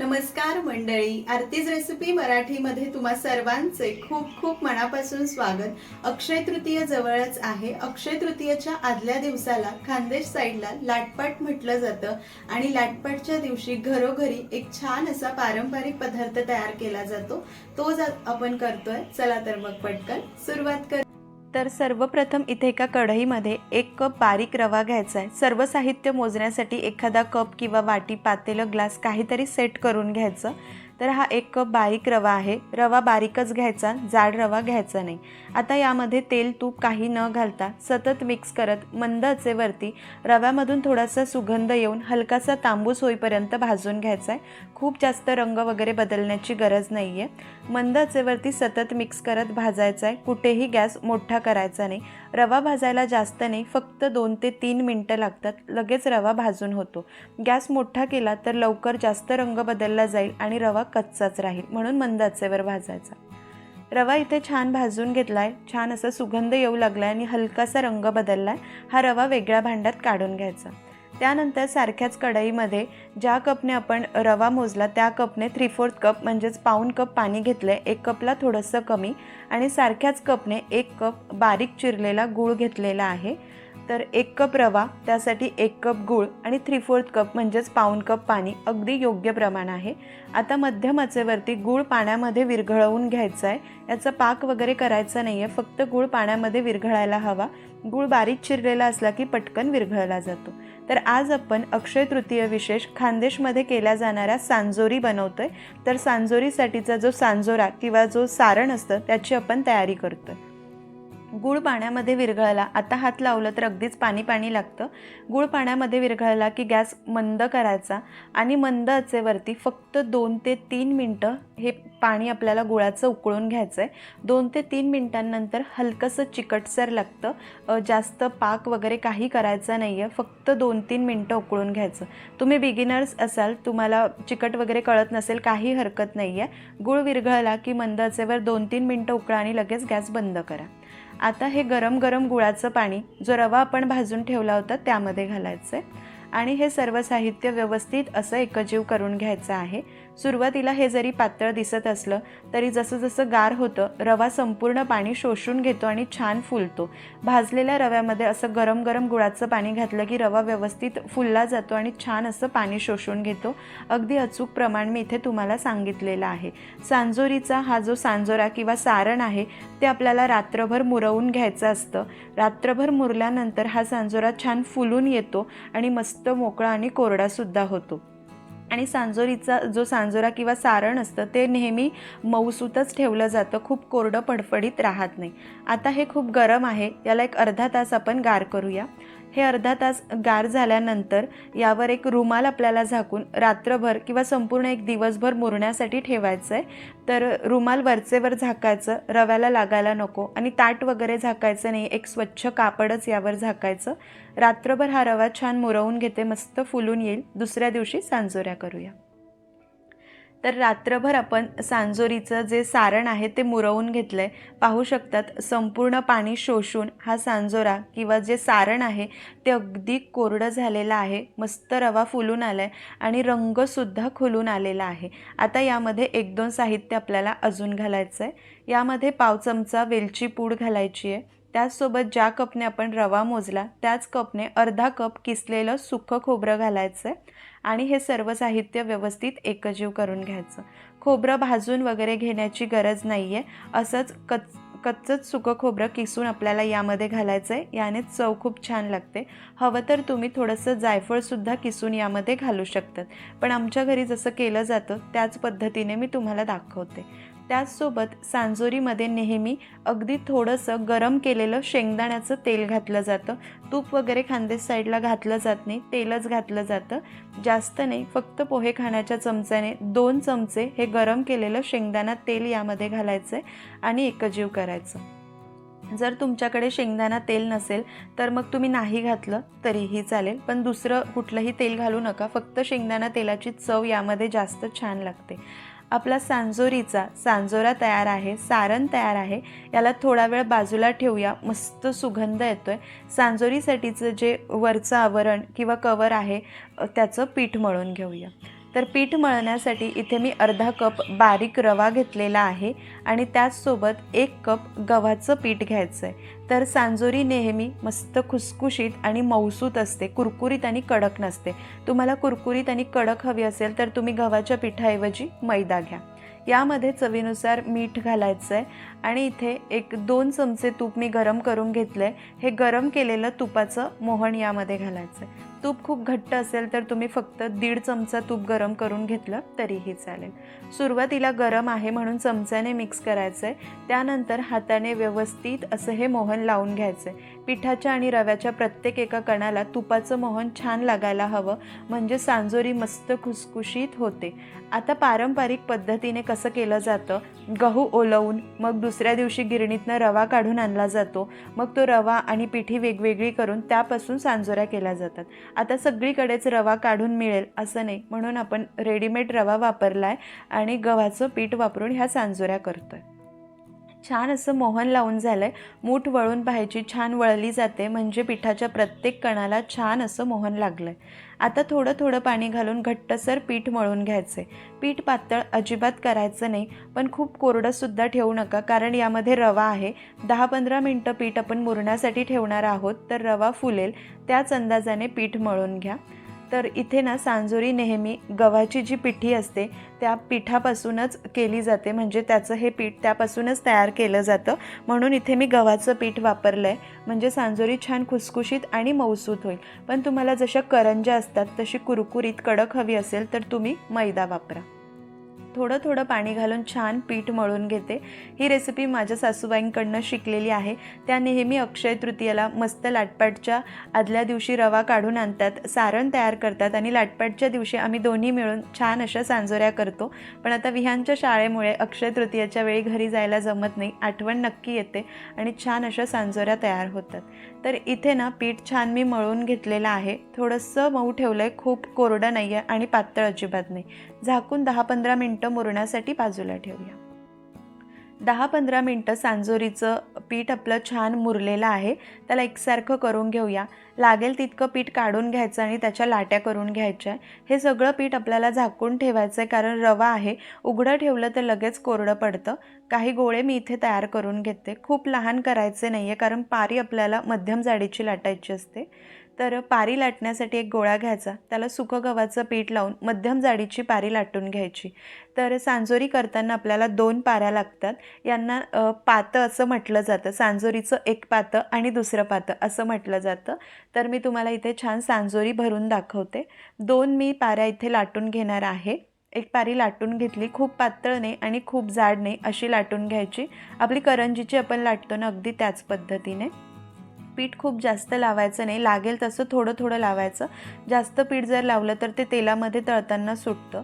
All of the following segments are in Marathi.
नमस्कार मंडळी. आरतीज रेसिपी मराठीमध्ये तुम्हा सर्वांचे खूप खूप मनापासून स्वागत. अक्षय तृतीय जवळच आहे. अक्षय तृतीयेच्या आदल्या दिवसाला खानदेश साईडला लाटपाट म्हटलं जातं आणि लाटपाटच्या दिवशी घरोघरी एक छान असा पारंपरिक पदार्थ तयार केला जातो. तो जा- आपण करतोय. चला तर मग पटकन सुरुवात कर तर सर्वप्रथम इथे एका कढईमध्ये एक कप बारीक रवा घ्यायचा आहे. सर्व साहित्य मोजण्यासाठी एखादा कप किंवा वाटी पातेलं ग्लास काहीतरी सेट करून घ्यायचं. तर हा एक कप बारीक रवा आहे. रवा बारीकच घ्यायचा जाड रवा घ्यायचा नाही. आता यामध्ये तेल तूप काही न घालता सतत मिक्स करत मंद आचेवरती रव्यामधून थोडासा सुगंध येऊन हलकासा तांबूस होईपर्यंत भाजून घ्यायचा आहे. खूप जास्त रंग वगैरे बदलण्याची गरज नाही आहे मंद आचेवरती सतत मिक्स करत भाजायचा आहे. कुठेही गॅस मोठा करायचा नाही. रवा भाजायला जास्त नाही फक्त दोन ते तीन मिनटं लागतात. लगेच रवा भाजून होतो. गॅस मोठा केला तर लवकर जास्त रंग बदलला जाईल आणि रवा कच्चाच राहील म्हणून मंद आचेवर भाजायचा. रवा इथे छान भाजून घेतला आहे छान असा सुगंध येऊ लागला आहे आणि हलकासा रंग बदलला आहे हा रवा वेगळ्या भांड्यात काढून घ्यायचा. त्यानंतर सारख्याच कढईमध्ये ज्या कपने आपण रवा मोजला त्या कपने थ्री फोर्थ कप म्हणजेच पाऊन कप पाणी घेतलं आहे एक कपला थोडंसं कमी आणि सारख्याच कपने एक कप बारीक चिरलेला गूळ घेतलेला आहे. तर एक कप रवा त्यासाठी एक कप गूळ आणि थ्री फोर्थ कप म्हणजेच पाऊन कप पाणी अगदी योग्य प्रमाण आहे. आता मध्यम आचेवरती गूळ पाण्यामध्ये विरघळवून घ्यायचा आहे याचा पाक वगैरे करायचा नाही आहे फक्त गूळ पाण्यामध्ये विरघळायला हवा. गूळ बारीक चिरलेला असला की पटकन विरघळला जातो. तर आज आपण अक्षय तृतीय विशेष खानदेशमध्ये केल्या जाणाऱ्या सांजोरी बनवतोय. तर सांजोरीसाठीचा जो सांजोरा किंवा जो सारण असतं त्याची आपण तयारी करतोय. गूळ पाण्यामध्ये विरघळला. आता हात लावलं तर अगदीच पाणी पाणी लागतं. गूळ पाण्यामध्ये विरघळला की गॅस मंद करायचा आणि मंद आचेवरती फक्त दोन ते तीन मिनटं हे पाणी आपल्याला गुळाचं उकळून घ्यायचं आहे दोन ते तीन मिनटांनंतर हलकंसं चिकटसर लागतं. जास्त पाक वगैरे काही करायचं नाही आहे फक्त दोन तीन मिनटं उकळून घ्यायचं. तुम्ही बिगिनर्स असाल तुम्हाला चिकट वगैरे कळत नसेल काही हरकत नाही आहे गूळ विरघळला की मंद आचेवर दोन तीन मिनटं उकळा आणि लगेच गॅस बंद करा. आता हे गरम गरम गुळाचं पाणी जो रवा आपण भाजून ठेवला होता त्यामध्ये घालायचं आहे आणि हे सर्व साहित्य व्यवस्थित असं एकजीव करून घ्यायचं आहे. सुरुवातीला हे जरी पातळ दिसत असलं तरी जसं जसं गार होतं रवा संपूर्ण पाणी शोषून घेतो आणि छान फुलतो. भाजलेल्या रव्यामध्ये असं गरम गरम गुळाचं पाणी घातलं की रवा व्यवस्थित फुलला जातो आणि छान असं पाणी शोषून घेतो. अगदी अचूक प्रमाण मी इथे तुम्हाला सांगितलेलं आहे. सांजोरीचा हा जो सांजोरा किंवा सारण आहे ते आपल्याला रात्रभर मुरवून घ्यायचं असतं. रात्रभर मुरल्यानंतर हा सांजोरा छान फुलून येतो आणि मस्त मोकळा आणि कोरडासुद्धा होतो. आणि सांजोरीचा जो सांजोरा किंवा सारण असतं ते नेहमी मऊसूतच ठेवलं जातं. खूप कोरडं फडफडीत राहत नाही. आता हे खूप गरम आहे. याला एक अर्धा तास आपण गार करूया. हे अर्धा तास गार झाल्यानंतर यावर एक रुमाल आपल्याला झाकून रात्रभर किंवा संपूर्ण एक दिवसभर मुरण्यासाठी ठेवायचं आहे तर रुमाल वरचेवर झाकायचं रव्याला लागायला नको आणि ताट वगैरे झाकायचं नाही एक स्वच्छ कापडच यावर झाकायचं. रात्रभर हा रवा छान मुरवून घेते मस्त फुलून येईल. दुसऱ्या दिवशी सांजोऱ्या करूया. तर रात्रभर आपण सांजोरीचं जे सारण आहे ते मुरवून घेतलं आहे पाहू शकतात संपूर्ण पाणी शोषून हा सांजोरा किंवा जे सारण आहे ते अगदी कोरडं झालेलं आहे मस्त रवा फुलून आला आहे आणि रंगसुद्धा खुलून आलेला आहे. आता यामध्ये एक दोन साहित्य आपल्याला अजून घालायचं आहे यामध्ये पाव चमचा वेलची पूड घालायची आहे. त्याचसोबत ज्या कपने आपण रवा मोजला त्याच कपने अर्धा कप किसलेलं सुखं खोबरं घालायचं आहे आणि हे सर्व साहित्य व्यवस्थित एकजीव करून घ्यायचं. खोबरं भाजून वगैरे घेण्याची गरज नाही आहे असंच कच कच्चंच सुकं खोबरं किसून आपल्याला यामध्ये घालायचं आहे याने चव खूप छान लागते. हवं तर तुम्ही थोडंसं जायफळसुद्धा किसून यामध्ये घालू शकतात. पण आमच्या घरी जसं केलं जातं त्याच पद्धतीने मी तुम्हाला दाखवते. त्याचसोबत सांजोरीमध्ये नेहमी अगदी थोडंसं गरम केलेलं शेंगदाण्याचं तेल घातलं जातं. तूप वगैरे खानदेश साईडला घातलं जात नाही तेलच घातलं जातं. जास्त नाही फक्त पोहे खाण्याच्या चमच्याने दोन चमचे हे गरम केलेलं शेंगदाणा तेल यामध्ये घालायचं आहे आणि एकजीव करायचं. जर तुमच्याकडे शेंगदाणा तेल नसेल तर मग तुम्ही नाही घातलं तरीही चालेल पण दुसरं कुठलंही तेल घालू नका. फक्त शेंगदाणा तेलाची चव यामध्ये जास्त छान लागते. आपला सांजोरीचा सांजोरा तयार आहे सारण तयार आहे. याला थोडा वेळ बाजूला ठेवूया. मस्त सुगंध येतोय. सांजोरीसाठीचं जे वरचं आवरण किंवा कवर आहे त्याचं पीठ मळून घेऊया. तर पीठ मळण्यासाठी इथे मी अर्धा कप बारीक रवा घेतलेला आहे आणि त्याचसोबत एक कप गव्हाचं पीठ घ्यायचं आहे तर सांजोरी नेहमी मस्त खुसखुशीत आणि मौसूत असते कुरकुरीत आणि कडक नसते. तुम्हाला कुरकुरीत आणि कडक हवी असेल तर तुम्ही गव्हाच्या पिठाऐवजी मैदा घ्या. यामध्ये चवीनुसार मीठ घालायचं आहे आणि इथे एक दोन चमचे तूप मी गरम करून घेतलं आहे हे गरम केलेलं तुपाचं मोहन यामध्ये घालायचं आहे तूप खूप घट्ट असेल तर तुम्ही फक्त दीड चमचा तूप गरम करून घेतलं तरीही चालेल. सुरुवातीला गरम आहे म्हणून चमच्याने मिक्स करायचं आहे त्यानंतर हाताने व्यवस्थित असं हे मोहन लावून घ्यायचं आहे पिठाच्या आणि रव्याच्या प्रत्येक एका कणाला तुपाचं मोहन छान लागायला हवं म्हणजे सांजोरी मस्त खुसखुशीत होते. आता पारंपरिक पद्धतीने कसं केलं जातं? गहू ओलवून मग दुसऱ्या दिवशी गिरणीतनं रवा काढून आणला जातो. मग तो रवा आणि पिठी वेगवेगळी करून त्यापासून सांजोऱ्या केल्या जातात. आता सगळीकडेच रवा काढून मिळेल असं नाही. म्हणून आपण रेडीमेड रवा वापरला आहे आणि गव्हाचं पीठ वापरून ह्या सांजोऱ्या करतो आहे छान असं मोहन लावून झालं आहे मूठ वळून पाहायची छान वळली जाते म्हणजे पिठाच्या प्रत्येक कणाला छान असं मोहन लागलं आहे आता थोडं थोडं पाणी घालून घट्टसर पीठ मळून घ्यायचे पीठ पातळ अजिबात करायचं नाही पण खूप कोरडंसुद्धा ठेवू नका कारण यामध्ये रवा आहे. दहा पंधरा मिनटं पीठ आपण मुरण्यासाठी ठेवणार आहोत तर रवा फुलेल त्याच अंदाजाने पीठ मळून घ्या. तर इथे ना सांजोरी नेहमी गव्हाची जी पिठी असते त्या पिठापासूनच केली जाते. म्हणजे त्याचं हे पीठ त्यापासूनच तयार केलं जातं. म्हणून इथे मी गव्हाचं पीठ वापरलं आहे म्हणजे सांजोरी छान खुसखुशीत आणि मौसूत होईल. पण तुम्हाला जशा करंज्या असतात तशी कुरकुरीत कडक हवी असेल तर तुम्ही मैदा वापरा. थोडं थोडं पाणी घालून छान पीठ मळून घेते. ही रेसिपी माझ्या सासूबाईंकडनं शिकलेली आहे. त्या नेहमी अक्षय तृतीयेला मस्त लाटपाटच्या आदल्या दिवशी रवा काढून आणतात सारण तयार करतात आणि लाटपाटच्या दिवशी आम्ही दोन्ही मिळून छान अशा सांजोऱ्या करतो. पण आता विहांच्या शाळेमुळे अक्षय तृतीयेच्या वेळी घरी जायला जमत नाही आठवण नक्की येते आणि छान अशा सांजोऱ्या तयार होतात. तर इथे ना पीठ छान मी मळून घेतलेलं आहे. थोडंसं मऊ ठेवलं आहे खूप कोरडं नाही आहे आणि पातळ अजिबात नाही. झाकून दहा पंधरा मिनटं मुरण्यासाठी बाजूला ठेवूया. दहा पंधरा मिनटं सांजोरीचं पीठ आपलं छान मुरलेलं आहे. त्याला एकसारखं करून घेऊया. लागेल तितकं पीठ काढून घ्यायचं आणि त्याच्या लाट्या करून घ्यायच्या. हे सगळं पीठ आपल्याला झाकून ठेवायचं आहे कारण रवा आहे. उघडं ठेवलं तर लगेच कोरडं पडतं. काही गोळे मी इथे तयार करून घेते. खूप लहान करायचे नाही आहे कारण पारी आपल्याला मध्यम जाडीची लाटायची असते. तर पारी लाटण्यासाठी एक गोळा घ्यायचा. त्याला सुकं गव्हाचं पीठ लावून मध्यम जाडीची पारी लाटून घ्यायची. तर सांजोरी करताना आपल्याला दोन पाऱ्या लागतात. यांना पातं असं म्हटलं जातं. सांजोरीचं एक पातं आणि दुसरं पातं असं म्हटलं जातं. तर मी तुम्हाला इथे छान सांजोरी भरून दाखवते. दोन मी पाऱ्या इथे लाटून घेणार आहे. एक पारी लाटून घेतली खूप पातळ नाही आणि खूप जाड नाही अशी लाटून घ्यायची. आपली करंजीची आपण लाटतो ना अगदी त्याच पद्धतीने. पीठ खूप जास्त लावायचं नाही. लागेल तसं थोडं थोडं लावायचं. जास्त पीठ जर लावलं तर ते तेलामध्ये तळताना सुटतं.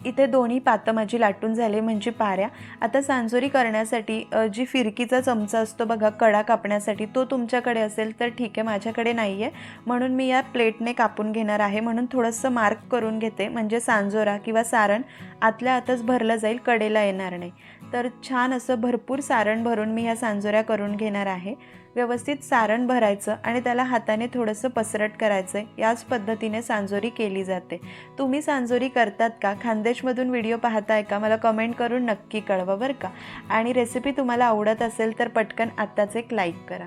इथे दोन्ही पातं माझी लाटून झाले म्हणजे पाऱ्या. आता सांजोरी करण्यासाठी जी फिरकीचा चमचा असतो बघा कडा कापण्यासाठी तो तुमच्याकडे असेल तर ठीक आहे माझ्याकडे नाही आहे म्हणून मी या प्लेटने कापून घेणार आहे. म्हणून थोडंसं मार्क करून घेते म्हणजे सांजोरा किंवा सारण आतल्या आतच भरलं जाईल कडेला येणार नाही. तर छान असं भरपूर सारण भरून मी ह्या सांजोऱ्या करून घेणार आहे. व्यवस्थित सारण भरायचं आणि त्याला हाताने थोडंसं पसरट करायचं आहे याच पद्धतीने सांजोरी केली जाते. तुम्ही सांजोरी करतात का? खानदेशमधून व्हिडिओ पाहताय का? मला कमेंट करून नक्की कळवा बरं का? आणि रेसिपी तुम्हाला आवडत असेल तर पटकन आत्ताच एक लाईक करा.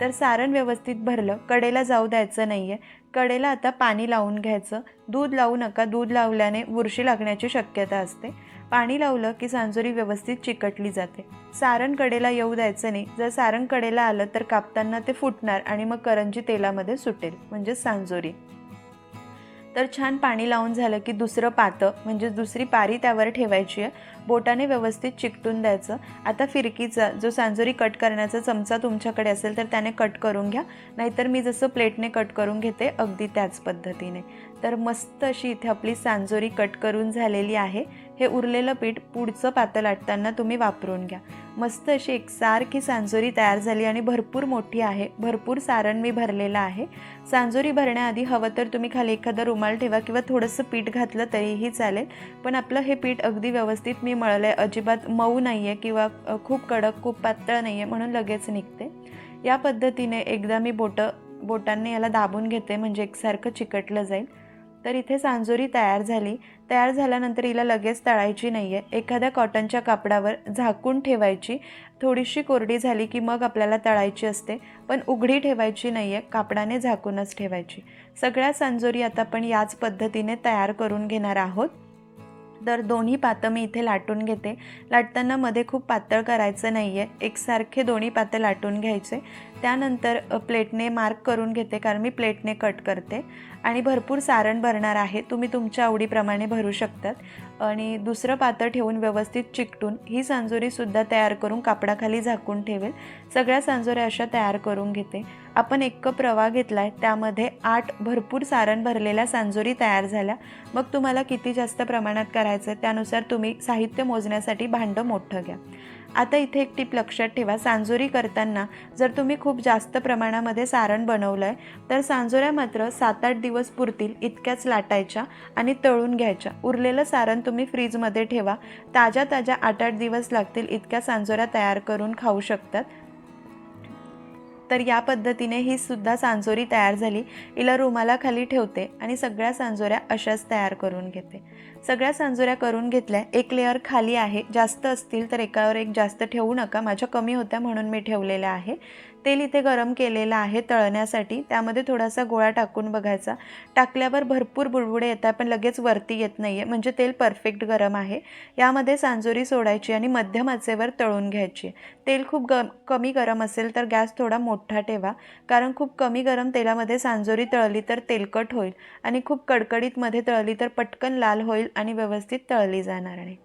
तर सारण व्यवस्थित भरलं. कडेला जाऊ द्यायचं नाही आहे कडेला आता पाणी लावून घ्यायचं. दूध लावू नका. दूध लावल्याने बुरशी लागण्याची शक्यता असते. पाणी लावलं की सांजोरी व्यवस्थित चिकटली जाते. सारण कडेला येऊ द्यायचं नाही. जर सारण कडेला आलं तर कापताना ते फुटणार आणि मग करंजी तेलामध्ये सुटेल म्हणजे सांजोरी. तर छान पाणी लावून झालं की दुसरं पातं म्हणजे दुसरी पारी त्यावर ठेवायची आहे. बोटाने व्यवस्थित चिकटून द्यायचं. आता फिरकीचा जो सांजोरी कट करण्याचा चमचा तुमच्याकडे असेल तर त्याने कट करून घ्या. नाहीतर मी जसं प्लेटने कट करून घेते अगदी त्याच पद्धतीने. तर मस्त अशी इथे आपली सांजोरी कट करून झालेली आहे. हे उरलेलं पीठ पुढचं पातळ लाटताना तुम्ही वापरून घ्या. मस्त अशी एकसारखी सांजोरी तयार झाली आणि भरपूर मोठी आहे. भरपूर सारण मी भरलेलं आहे. सांजोरी भरण्याआधी हवं तर तुम्ही खाली एखादा रुमाल ठेवा किंवा थोडंसं पीठ घातलं तरीही चालेल. पण आपलं हे पीठ अगदी व्यवस्थित मी मळलं आहे अजिबात मऊ नाही आहे किंवा खूप कडक खूप पातळ नाही आहे म्हणून लगेच निघते. या पद्धतीने एकदा मी बोटं बोटांनी याला दाबून घेते. म्हणजे एकसारखं चिकटलं जाईल. तर इथे सांजोरी तयार झाली. तयार झाल्यानंतर हिला लगेच तळायची नाही आहे एखाद्या कॉटनच्या कापडावर झाकून ठेवायची. थोडीशी कोरडी झाली की मग आपल्याला तळायची असते. पण उघडी ठेवायची नाही आहे कापडाने झाकूनच ठेवायची. सगळ्या सांजोरी आता आपण याच पद्धतीने तयार करून घेणार आहोत. तर दोन्ही पातं मी इथे लाटून घेते. लाटताना मध्ये खूप पातळ करायचं नाही आहे एकसारखे दोन्ही पातं लाटून घ्यायचे. त्यानंतर प्लेटने मार्क करून घेते कारण मी प्लेटने कट करते. आणि भरपूर सारण भरणार आहे. तुम्ही तुमच्या आवडीप्रमाणे भरू शकतात. आणि दुसरं पातं ठेवून व्यवस्थित चिकटून ही सांजोरीसुद्धा तयार करून कापडाखाली झाकून ठेवेल. सगळ्या सांजोऱ्या अशा तयार करून घेते. आपण एक कप रवा घेतला आहे त्यामध्ये आठ भरपूर सारण भरलेल्या सांजोरी तयार झाल्या. मग तुम्हाला किती जास्त प्रमाणात करायचं आहे त्यानुसार तुम्ही साहित्य मोजण्यासाठी भांडं मोठं घ्या. आता इथे एक टीप लक्षात ठेवा. सांजोरी करताना जर तुम्ही खूप खूप जास्त प्रमाणामध्ये सारण बनवलं आहे तर सांजोऱ्या मात्र सात आठ दिवस पुरतील इतक्याच लाटायच्या आणि तळून घ्यायच्या. उरलेलं सारण तुम्ही फ्रीजमध्ये ठेवा. ताज्या ताज्या आठ आठ दिवस लागतील इतक्या सांजोऱ्या तयार करून खाऊ शकतात. तर या पद्धतीने ही सुद्धा सांजोरी तयार झाली. हिला रुमाला खाली ठेवते आणि सगळ्या सांजोऱ्या अशाच तयार करून घेते. सगळ्या सांजोऱ्या करून घेतल्या. एक लेअर खाली आहे. जास्त असतील तर एकावर एक जास्त ठेवू नका. माझ्या कमी होत्या म्हणून मी ठेवलेल्या आहे. तेल इथे गरम केलेलं आहे तळण्यासाठी. त्यामध्ये थोडासा गोळा टाकून बघायचा. टाकल्यावर भरपूर बुडबुडे येतात पण लगेच वरती येत नाही आहे म्हणजे तेल परफेक्ट गरम आहे. यामध्ये सांजोरी सोडायची आणि मध्यम आचेवर तळून घ्यायची. तेल खूप ग कमी गरम असेल तर गॅस थोडा मोठा ठेवा. कारण खूप कमी गरम तेलामध्ये सांजोरी तळली तर तेलकट होईल आणि खूप कडकडीतमध्ये तळली तर पटकन लाल होईल आणि व्यवस्थित तळली जाणार नाही.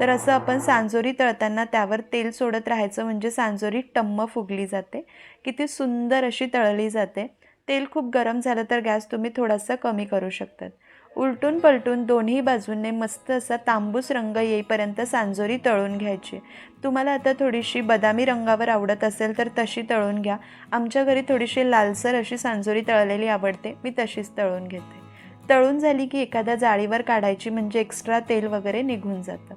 तर असं आपण सांजोरी तळताना त्यावर तेल सोडत राहायचं म्हणजे सांजोरी टम्म फुगली जाते. किती सुंदर अशी तळली जाते. तेल खूप गरम झालं तर गॅस तुम्ही थोडासा कमी करू शकतात. उलटून पलटून दोन्ही बाजूंनी मस्त असा तांबूस रंग येईपर्यंत सांजोरी तळून घ्यायची. तुम्हाला आता थोडीशी बदामी रंगावर आवडत असेल तर तशी तळून घ्या. आमच्या घरी थोडीशी लालसर अशी सांजोरी तळलेली आवडते. मी तशीच तळून घेते. तळून झाली की एखाद्या जाळीवर काढायची म्हणजे एक्स्ट्रा तेल वगैरे निघून जातं.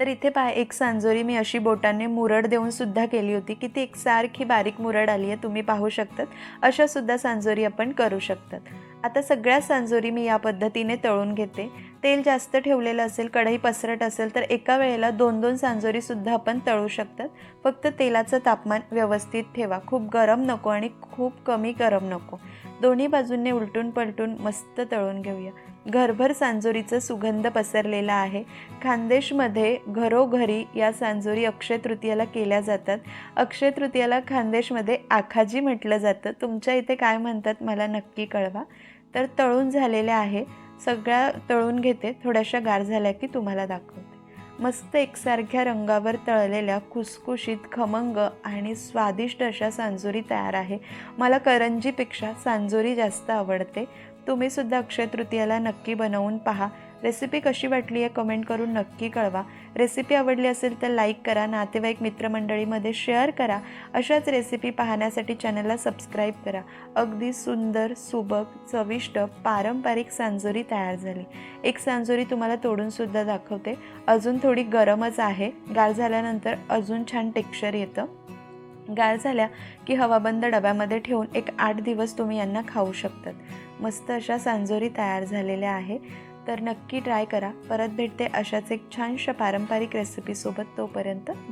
तर इथे पहा एक सांजोरी मी अशी बोटाने मुरड देऊन सुद्धा केली होती की ती एकसारखी बारीक मुरड आली आहे तुम्ही पाहू शकतात. अशा सुद्धा सांजोरी आपण करू शकतात. आता सगळ्या सांजोरी मी या पद्धतीने तळून घेते. तेल जास्त ठेवलेलं असेल कढई पसरट असेल तर एका वेळेला दोन दोन सांजोरीसुद्धा आपण तळू शकतात. फक्त तेलाचं तापमान व्यवस्थित ठेवा. खूप गरम नको आणि खूप कमी गरम नको. दोन्ही बाजूंनी उलटून पलटून मस्त तळून घेऊया. घरभर सांजोरीचं सुगंध पसरलेला आहे. खानदेशमध्ये घरोघरी या सांजोरी अक्षय तृतीयाला केल्या जातात. अक्षय तृतीयाला खानदेशमध्ये आखाजी म्हटलं जातं. तुमच्या इथे काय म्हणतात मला नक्की कळवा. तर तळून झालेल्या आहे. सगळ्या तळून घेते. थोड्याशा गार झाल्या की तुम्हाला दाखवते. मस्त एकसारख्या रंगावर तळलेल्या खुसखुशीत खमंग आणि स्वादिष्ट अशा सांजोरी तयार आहे. मला करंजीपेक्षा सांजोरी जास्त आवडते. तुम्हीसुद्धा अक्षय तृतीयाला नक्की बनवून पहा. रेसिपी कशी वाटली आहे कमेंट करून नक्की कळवा. रेसिपी आवडली असेल तर लाईक करा नातेवाईक मित्रमंडळीमध्ये शेअर करा. अशाच रेसिपी पाहण्यासाठी चॅनलला सबस्क्राईब करा. अगदी सुंदर सुबक चविष्ट पारंपरिक सांजोरी तयार झाली. एक सांजोरी तुम्हाला तोडूनसुद्धा दाखवते. अजून थोडी गरमच आहे. गार झाल्यानंतर अजून छान टेक्स्चर येतं. गार झाल्या की हवाबंद डब्यामध्ये ठेवून एक आठ दिवस तुम्ही यांना खाऊ शकतात. मस्त अशा सांजोरी तयार झालेल्या आहे. तर नक्की ट्राय करा. परत भेटते अशाच एक छानशा पारंपरिक रेसिपीसोबत तोपर्यंत.